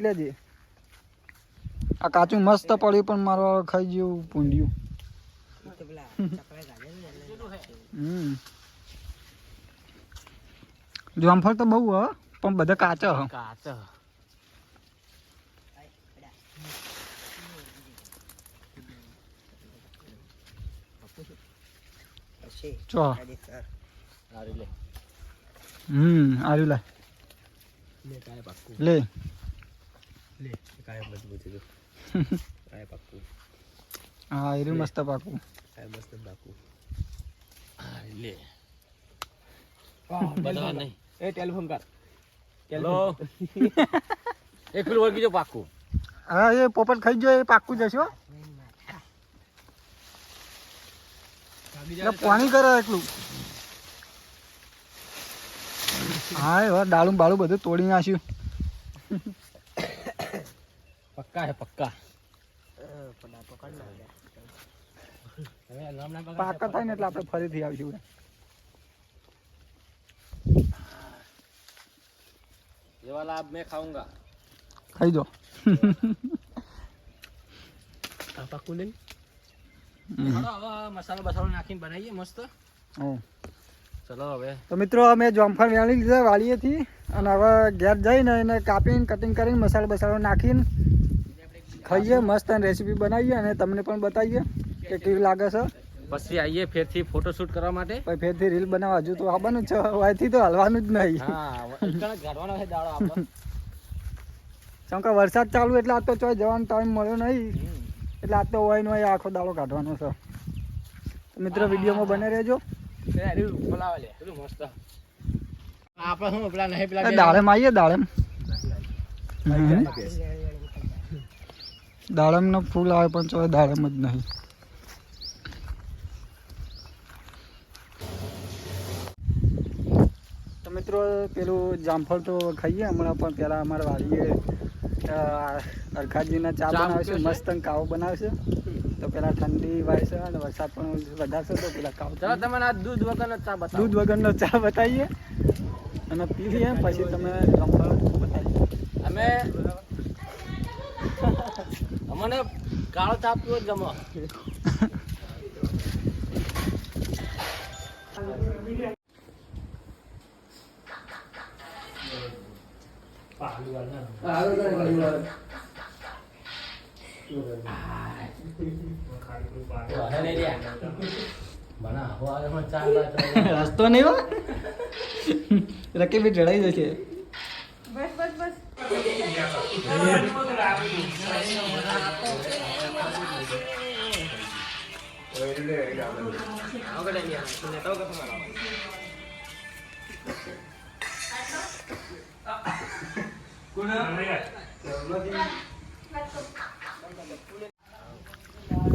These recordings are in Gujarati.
લેજે આ કાચું મસ્ત પડ્યું પણ મારો ખાઈ જેવું પૂંડ્યું હમ. જામફળ તો બહુ હ, પણ બધા કાચા હ. કાચ ચો. હમ, આર્યું લા. લે. લે કાય મજબૂત છે કાય પાક્કું. હા આર્યું મસ્ત પાકું કાય બધા નહીં. એ ટેલિફોન કર. હેલો. એક પેલું જો હા એ પોપટ ખાઈ જાય એ પાકું જશો પાણી કરે એટલું હા એ ડાળું બાળું બધું તોડી નાખ્યું. પક્કા હે પક્કા. પાકા થાય ને એટલે આપણે ફરીથી આવીશું એવા લાભ મેં ખાઉંગા. ખાઈ દો પાકું લઈ. મસાલો બસાલો નાખીને બનાવીએ મસ્ત. ચલો હવે. તો મિત્રો અમે જોમફળ વેણી લીધા વાળીએથી. અને હવે ઘેર જઈને એને કાપીને કટિંગ કરીને મસાલો બસાલો નાખીને ખાઈએ મસ્ત રેસીપી બનાવીએ અને તમને પણ બતાવીએ કે કેવી લાગે છે. પછી આવીએ ફેરથી ફોટોશૂટ કરવા માટે. પછી ફેરથી રીલ બનાવવા. હજુ તો આવવાનું છે. અહીંથી તો હલવાનું જ નહીં. દાડો કેમ કે વરસાદ ચાલુ એટલે આજ તો ચોય જવાનો ટાઈમ મળ્યો નહીં. એટલે આજ તો હોય હોય આખો દાડો કાઢવાનો છે. મિત્ર વિડીયોમાં બને રહેજો. એ દાડમ આવીએ દાડમ. દાડમ ફૂલ આવે પણ ચોય દાડમ જ નહીં. તો મિત્રો પેલું જામફળ તો ખાઈએ. હમણાં પણ પહેલાં અમારા વાડીએ અ, અરખાજીના ચા મૂક્યો છે? મસ્ત કાવો બનાવશે તો પેલા ઠંડી વાય અને વરસાદ પણ વધારશે તો પેલા કાવો ચલો તમે આ દૂધ વગરનો ચા બતાવો. દૂધ વગરનો ચા બતાવીએ અને પીવીએ પછી તમે જામફળ બતાવીએ. અમે અમને કાળો ચા પીવો જ ગમો રસ્તો નહીં હો. રકે બી ચડાઈ જશે.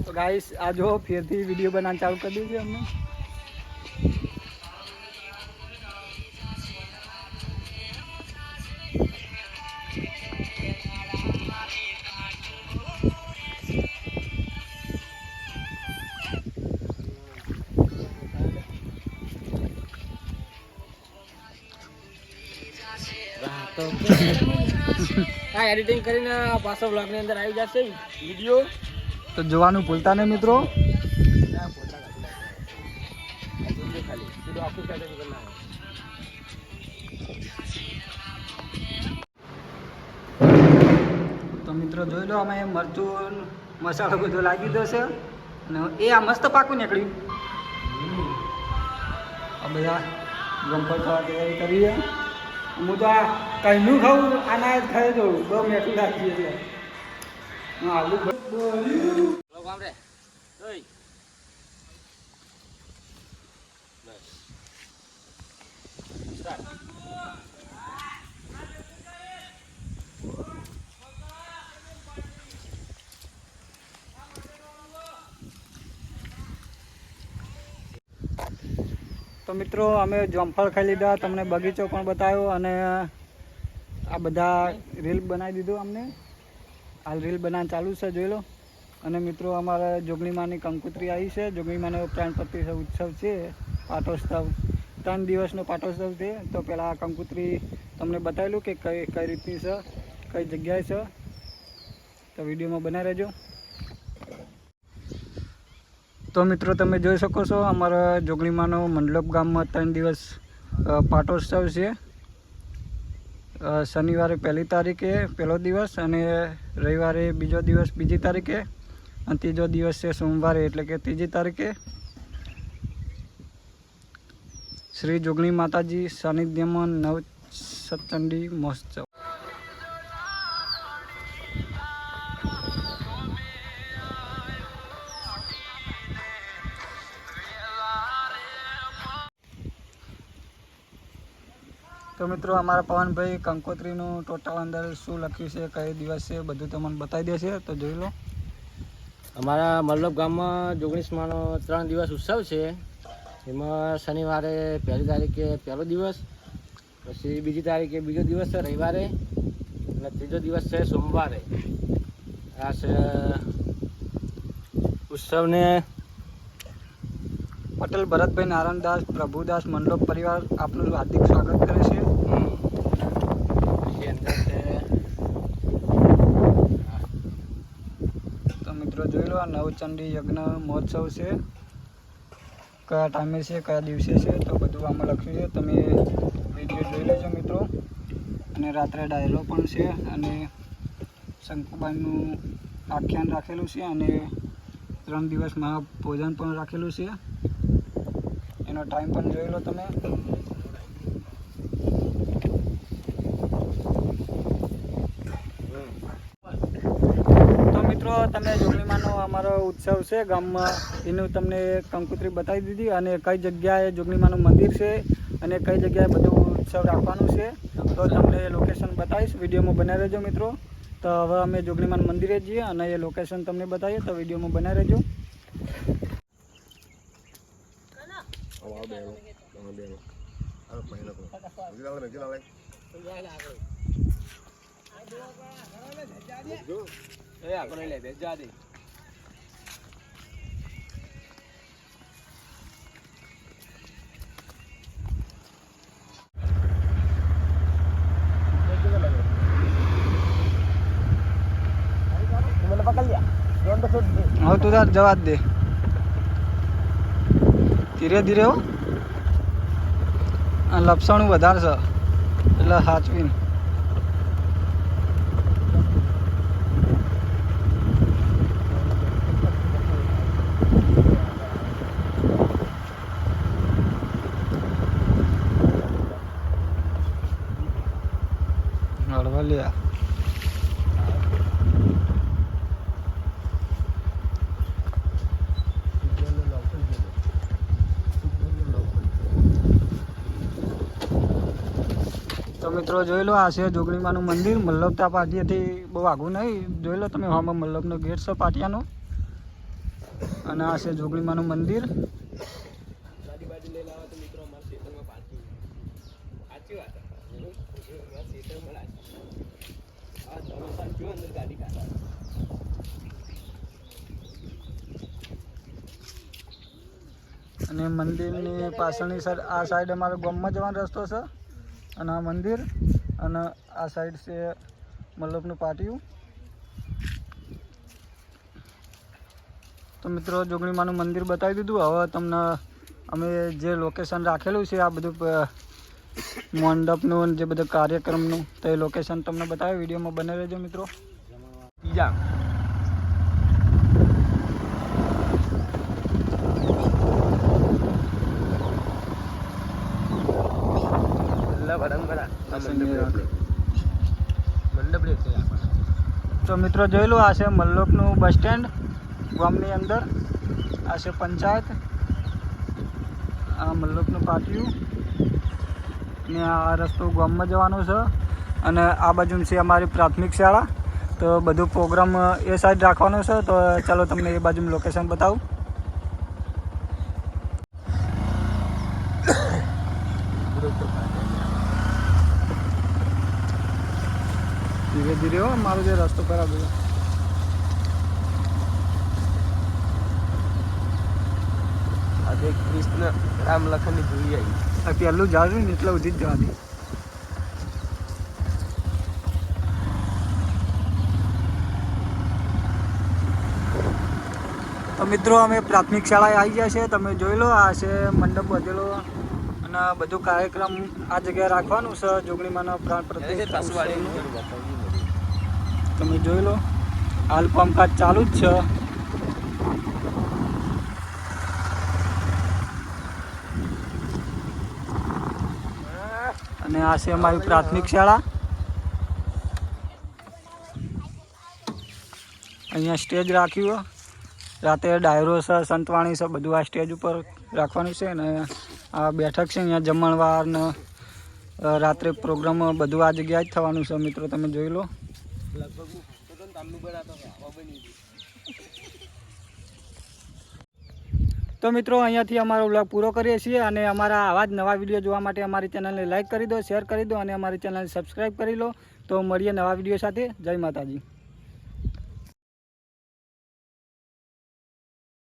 તો ગાઈસ આ જો ફેરથી વીડિયો બનાવવાનું ચાલુ કરી દીધું છે અમને આ એડિટિંગ કરીને પાછો બ્લોગની અંદર આવી જશે. વીડિયો તો જોવાનું ભૂલતા નહીં મિત્રો. તો મિત્રો જોઈ લો અમે મરચું મસાલો બધો લાગી દો છે. અને એ આ મસ્ત પાકું નીકળ્યું. આ બધા ગમપત ખાવા તૈયારી કરીએ હું તો આ કંઈનું ખાવું આના જ ખાઈ દઉં. બહુ મેઠું લાગી એટલે. હું તો મિત્રો, અમે જામફળ ખાઈ લીધા, તમને બગીચો પણ બતાવ્યો અને આ બધા રીલ બનાવી દીધું અમને. હાલ રીલ બનાવવાનું ચાલુ છે, જોઈ લો. અને મિત્રો, અમારે જોગણીમાની કંકુત્રી આવી છે. જોગણીમાનો પ્રાણપતિ ઉત્સવ છે, પાટોત્સવ. ત્રણ દિવસનો પાટોત્સવ છે. તો પહેલાં કંકુત્રી તમને બતાવેલું કે કઈ કઈ રીતની છે, કઈ જગ્યાએ છે. તો વિડીયોમાં બનાવી રહેજો. તો મિત્રો તમે જોઈ શકો છો, અમારા જોગણીમાંનો મંડલપ ગામમાં ત્રણ દિવસ પાટોત્સવ છે. શનિવારે પહેલી તારીખે પહેલો દિવસ અને રવિવારે બીજો દિવસ બીજી તારીખે અને ત્રીજો દિવસ છે સોમવારે, એટલે કે ત્રીજી તારીખે શ્રી જોગણી માતાજી સાનિધ્યમાં નવ સતચંડી મહોત્સવ. તો મિત્રો અમારા પવનભાઈ કંકોત્રીનું ટોટલ અંદર શું લખ્યું છે કઈ દિવસ છે બધું તમને બતાવી દેશે તો જોઈ લો. અમારા મલ્લભ ગામમાં જોગણીસમાનો ત્રણ દિવસ ઉત્સવ છે. એમાં શનિવારે પહેલી તારીખે પહેલો દિવસ પછી બીજી તારીખે બીજો દિવસ છે રવિવારે અને ત્રીજો દિવસ છે સોમવારે. આ છે ઉત્સવને પટેલ ભરતભાઈ નારાયણદાસ પ્રભુદાસ મંડપ પરિવાર આપનું હાર્દિક સ્વાગત કરે છે પછી અંદર છે તો મિત્રો જોઈ લો આ નવચંડી યજ્ઞ મહોત્સવ છે. કયા ટાઈમે છે, કયા દિવસે છે, તો બધું આમાં લખ્યું છે. તમે વીડિયો જોઈ લેજો મિત્રો. અને રાત્રે ડાયલો પણ છે અને શંકુબાઈનું આખ્યાન રાખેલું છે અને ત્રણ દિવસ મહાભોજન પણ રાખેલું છે. એનો ટાઈમ પણ જોઈ લો તમે તો મિત્રો તમે જોગણીમાંનો અમારો ઉત્સવ છે, ગામમાં. એનું તમને કંકુત્રી બતાવી દીધી અને કઈ જગ્યાએ જોગણીમાંનું મંદિર છે અને કઈ જગ્યાએ બધું ઉત્સવ રાખવાનું છે, તો તમને લોકેશન બતાવીશ. વિડીયોમાં બનાવી રહેજો મિત્રો. તો હવે અમે જોગણીમાન મંદિરે જઈએ અને એ લોકેશન તમને બતાવીએ. તો વિડીયોમાં બનાવી રહેજો. એ તો તાર જવા દે. ધીરે ધીરે હો. આ લપસણું વધારે છે. એટલે સાચવીને. હળવા લ્યા મિત્રો જોઈ લો, આ છે જોગણીમાનું મંદિર. મલ્લભતા પાટિયાથી બહુ આગું નહીં. જોઈ લો તમે હામાં મલ્લભનો ગેટ છે પાટિયાનો. અને આ છે જોગણીમાનું મંદિર. સાચી વાત. અને મંદિરની પાછળની સાઈડ આ સાઈડ અમારો ગામમાં જવાનો રસ્તો છે. અને આ મંદિર અને આ સાઈડ છે મલ્લભનું પાટિયું. તો મિત્રો, જોગણીમાનું મંદિર બતાવી દીધું. હવે તમને અમે જે લોકેશન રાખેલું છે, આ બધું મંડપનું જે બધું કાર્યક્રમનું તો એ લોકેશન તમને બતાવે વિડીયોમાં બને રહેજો મિત્રો. છે. તો મિત્રો જોઈ લો આ છે મલ્લોકનું બસ સ્ટેન્ડ ગામની અંદર. આ છે પંચાયત. આ મલ્લોકનું પાટિયું. ને આ રસ્તો ગામમાં જવાનો છે અને આ બાજુ છે અમારી પ્રાથમિક શાળા. તો બધું પ્રોગ્રામ એ સાઈડ રાખવાનો છે. તો ચાલો તમને એ બાજુનું લોકેશન બતાવું. ધીરે ધીરે મારો જે રસ્તો ખરાબ છે. આજે કૃષ્ણ રામ લખનની જોઈ આવી. પહેલું જાશું ને એટલે સુધી જ જવાની. તો મિત્રો અમે પ્રાથમિક શાળાએ આવી ગયા છે. તમે જોઈ લો આ છે મંડપ વધેલો. અને બધું કાર્યક્રમ આ જગ્યાએ રાખવાનું છે. જોગણીમાંના પ્રાણ પ્રતિષ્ઠા તમે જોઈ લો હાલ કામકાજ ચાલુ જ છે. અને આ છે અમારી પ્રાથમિક શાળા. અહીંયા સ્ટેજ રાખ્યું રાતે ડાયરો છે, સંતવાણી છે, બધું આ સ્ટેજ ઉપર રાખવાનું છે અને આ બેઠક છે, અહીંયા જમણવાર ને રાત્રે પ્રોગ્રામ બધું આ જગ્યાએ જ થવાનું છે, મિત્રો, તમે જોઈ લો. તો મિત્રો, અહીંયાથી અમારો વ્લોગ પૂરો કરીએ છીએ અને અમારા આવા જ નવા વીડિયો જોવા માટે અમારી ચેનલને લાઇક કરી દો શેર કરી દો અને અમારી ચેનલને સબસ્ક્રાઈબ કરી લો. તો મળીએ નવા વીડિયો સાથે. જય માતાજી.